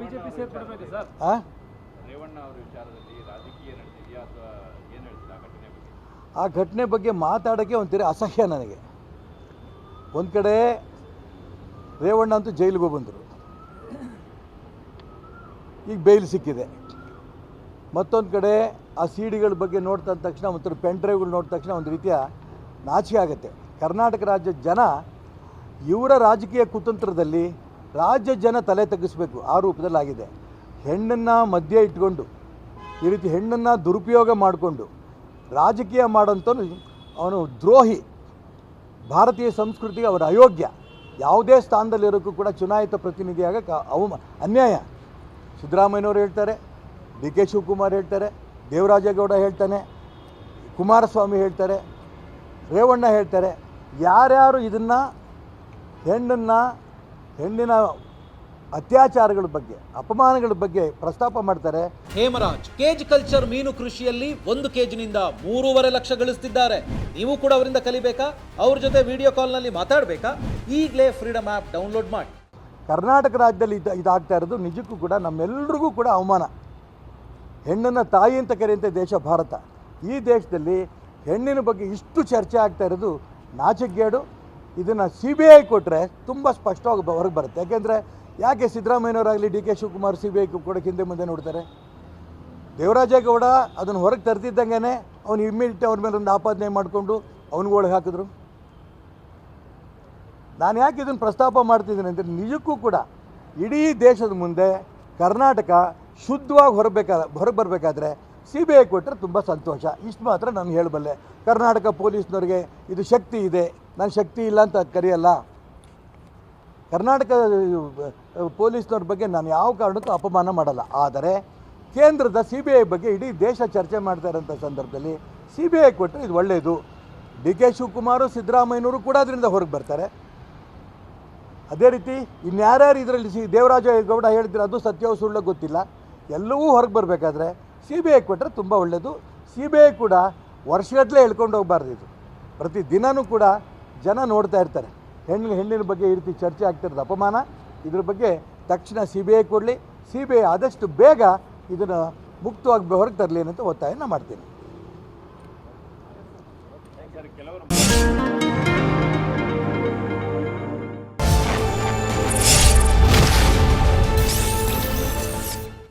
BJP ಸೇರ್ಪಡಬೇಕು sir. ಆ? ರೇವಣ್ಣ ಅವರ ವಿಚಾರದಲ್ಲಿ ರಾಜಕೀಯ ನಡೆದಿದೆಯಾ ಅಥವಾ ಏನು ಹೇಳ್ತೀರಾ ಆ ಘಟನೆ ಬಗ್ಗೆ? ಆ ಘಟನೆ ಬಗ್ಗೆ ಮಾತಾಡೋಕ್ಕೆ ಒಂಥರ ಅಸಹ್ಯ ನನಗೆ. ಒಂದು ಕಡೆ ರೇವಣ್ಣ ಅಂತೂ ಜೈಲಿಗೆ ಬಂದರು. ಈಗ ಬೇಲ್ ಸಿಕ್ಕಿದೆ. ಮತ್ತೊಂದು ಕಡೆ ಆ ಸಿ ಡಿಗಳ ಬಗ್ಗೆ ನೋಡ್ತಾ ತಕ್ಷಣ ಒಂಥರ ಪೆನ್ ಡ್ರೈವ್ಗಳು ನೋಡಿದ ತಕ್ಷಣ ಒಂದು ರೀತಿಯ ನಾಚಿಕೆ ಆಗುತ್ತೆ. ಕರ್ನಾಟಕ ರಾಜ್ಯದ ಜನ ಇವರ ರಾಜಕೀಯ ಕುತಂತ್ರದಲ್ಲಿ ರಾಜ್ಯ ಜನ ತಲೆ ತಗ್ಗಿಸಬೇಕು, ಆ ರೂಪದಲ್ಲಿ ಆಗಿದೆ ಹೆಣ್ಣನ್ನು ಮಧ್ಯೆ ಇಟ್ಕೊಂಡು, ಈ ರೀತಿ ಹೆಣ್ಣನ್ನು ದುರುಪಯೋಗ ಮಾಡಿಕೊಂಡು, ರಾಜಕೀಯ ಮಾಡೋಂಥವ್ನು ಅವನು ದ್ರೋಹಿ. ಭಾರತೀಯ ಸಂಸ್ಕೃತಿಗೆ ಅವರ ಅಯೋಗ್ಯ. ಯಾವುದೇ ಸ್ಥಾನದಲ್ಲಿರೋಕ್ಕೂ ಕೂಡ ಚುನಾಯಿತ ಪ್ರತಿನಿಧಿಯಾಗ ಅವಮ, ಅನ್ಯಾಯ. ಸಿದ್ದರಾಮಯ್ಯನವರು ಹೇಳ್ತಾರೆ, ಡಿ ಕೆ ಶಿವಕುಮಾರ್ ಹೇಳ್ತಾರೆ, ದೇವರಾಜೇಗೌಡ ಹೇಳ್ತಾನೆ, ಕುಮಾರಸ್ವಾಮಿ ಹೇಳ್ತಾರೆ, ರೇವಣ್ಣ ಹೇಳ್ತಾರೆ. ಯಾರ್ಯಾರು ಇದನ್ನು, ಹೆಣ್ಣನ್ನು ಹೆಣ್ಣಿನ ಅತ್ಯಾಚಾರಗಳ ಬಗ್ಗೆ ಅಪಮಾನಗಳ ಬಗ್ಗೆ ಪ್ರಸ್ತಾಪ ಮಾಡ್ತಾರೆ. ಹೇಮರಾಜ್ ಕೇಜ್ ಕಲ್ಚರ್ ಮೀನು ಕೃಷಿಯಲ್ಲಿ ಒಂದು ಕೆಜಿನಿಂದ ಮೂರುವರೆ ಲಕ್ಷ ಗಳಿಸ್ತಿದ್ದಾರೆ. ನೀವು ಕೂಡ ಅವರಿಂದ ಕಲಿಬೇಕಾ? ಅವ್ರ ಜೊತೆ ವಿಡಿಯೋ ಕಾಲ್ನಲ್ಲಿ ಮಾತಾಡಬೇಕಾ? ಈಗಲೇ ಫ್ರೀಡಮ್ ಆ್ಯಪ್ ಡೌನ್ಲೋಡ್ ಮಾಡಿ. ಕರ್ನಾಟಕ ರಾಜ್ಯದಲ್ಲಿ ಇದು ಇದಾಗ್ತಾ ಇರೋದು ನಿಜಕ್ಕೂ ಕೂಡ ನಮ್ಮೆಲ್ರಿಗೂ ಕೂಡ ಅವಮಾನ. ಹೆಣ್ಣನ್ನು ತಾಯಿ ಅಂತ ಕರೆಯಂತೆ ದೇಶ ಭಾರತ. ಈ ದೇಶದಲ್ಲಿ ಹೆಣ್ಣಿನ ಬಗ್ಗೆ ಇಷ್ಟು ಚರ್ಚೆ ಆಗ್ತಾ ಇರೋದು ನಾಚಿಕೆಗೇಡು ಇದನ್ನು ಸಿ ಬಿ ಐ ಕೊಟ್ಟರೆ ತುಂಬ ಸ್ಪಷ್ಟವಾಗಿ ಹೊರಗೆ ಬರುತ್ತೆ. ಯಾಕೆಂದರೆ ಯಾಕೆ ಸಿದ್ದರಾಮಯ್ಯನವರಾಗಲಿ D K Shivakumar C B I ಕೊಡೋಕ್ಕೆ ಹಿಂದೆ ಮುಂದೆ ನೋಡ್ತಾರೆ? ದೇವರಾಜೇಗೌಡ ಅದನ್ನು ಹೊರಗೆ ತರ್ತಿದ್ದಂಗೆ ಅವ್ನು ಇಮ್ಮಿಡಿಯೇಟ್ ಅವ್ರ ಮೇಲೆ ಒಂದು ಆಪಾದನೆ ಮಾಡಿಕೊಂಡು ಅವ್ನಿಗೆ ಹಾಕಿದ್ರು. ನಾನು ಯಾಕೆ ಇದನ್ನು ಪ್ರಸ್ತಾಪ ಮಾಡ್ತಿದ್ದೀನಿ ಅಂದರೆ ನಿಜಕ್ಕೂ ಕೂಡ ಇಡೀ ದೇಶದ ಮುಂದೆ ಕರ್ನಾಟಕ ಶುದ್ಧವಾಗಿ ಹೊರಬೇಕಾದ ಹೊರಗೆ ಬರಬೇಕಾದ್ರೆ ಸಿ ಬಿ ಐ ಕೊಟ್ಟರೆ ತುಂಬ ಸಂತೋಷ. ಇಷ್ಟು ಮಾತ್ರ ನಾನು ಹೇಳಬಲ್ಲೆ. ಕರ್ನಾಟಕ ಪೊಲೀಸ್ನವ್ರಿಗೆ ಇದು ಶಕ್ತಿ ಇದೆ. ನಾನು ಶಕ್ತಿ ಇಲ್ಲ ಅಂತ ಕರೆಯಲ್ಲ. ಕರ್ನಾಟಕ ಪೊಲೀಸ್ನವ್ರ ಬಗ್ಗೆ ನಾನು ಯಾವ ಕಾರಣಕ್ಕೂ ಅಪಮಾನ ಮಾಡಲ್ಲ. ಆದರೆ ಕೇಂದ್ರದ ಸಿ ಬಿ ಐ ಬಗ್ಗೆ ಇಡೀ ದೇಶ ಚರ್ಚೆ ಮಾಡ್ತಾ ಇರೋಂಥ ಸಂದರ್ಭದಲ್ಲಿ ಸಿ ಬಿ ಐ ಕೊಟ್ಟರೆ ಇದು ಒಳ್ಳೆಯದು ಡಿ ಕೆ ಶಿವಕುಮಾರು, ಸಿದ್ದರಾಮಯ್ಯನವರು ಕೂಡ ಅದರಿಂದ ಹೊರಗೆ ಬರ್ತಾರೆ. ಅದೇ ರೀತಿ ಇನ್ಯಾರ್ಯಾರು ಇದರಲ್ಲಿ ಸಿ, ದೇವರಾಜ ಗೌಡ ಅದು ಸತ್ಯವ ಸುಳ್ಳು ಗೊತ್ತಿಲ್ಲ. ಎಲ್ಲವೂ ಹೊರಗೆ ಬರಬೇಕಾದ್ರೆ ಸಿ ಬಿ ಐ ಕೊಟ್ಟರೆ ತುಂಬ ಒಳ್ಳೆಯದು ಸಿ ಬಿ ಐ ಕೂಡ ವರ್ಷಗಟ್ಟಲೆ ಹೇಳ್ಕೊಂಡು ಹೋಗಬಾರ್ದು ಇದು. ಪ್ರತಿ ದಿನವೂ ಕೂಡ ಜನ ನೋಡ್ತಾ ಇರ್ತಾರೆ. ಹೆಣ್ಣು, ಹೆಣ್ಣಿನ ಬಗ್ಗೆ ಈ ರೀತಿ ಚರ್ಚೆ ಆಗ್ತಿರೋದು ಅಪಮಾನ. ಇದ್ರ ಬಗ್ಗೆ ತಕ್ಷಣ ಸಿ ಬಿ ಐ ಕೊಡಲಿ. ಸಿ ಬಿ ಐ ಆದಷ್ಟು ಬೇಗ ಇದನ್ನು ಮುಕ್ತವಾಗಿ ಹೊರಗೆ ತರಲಿ ಅಂತ ಒತ್ತಾಯನ ಮಾಡ್ತೀನಿ.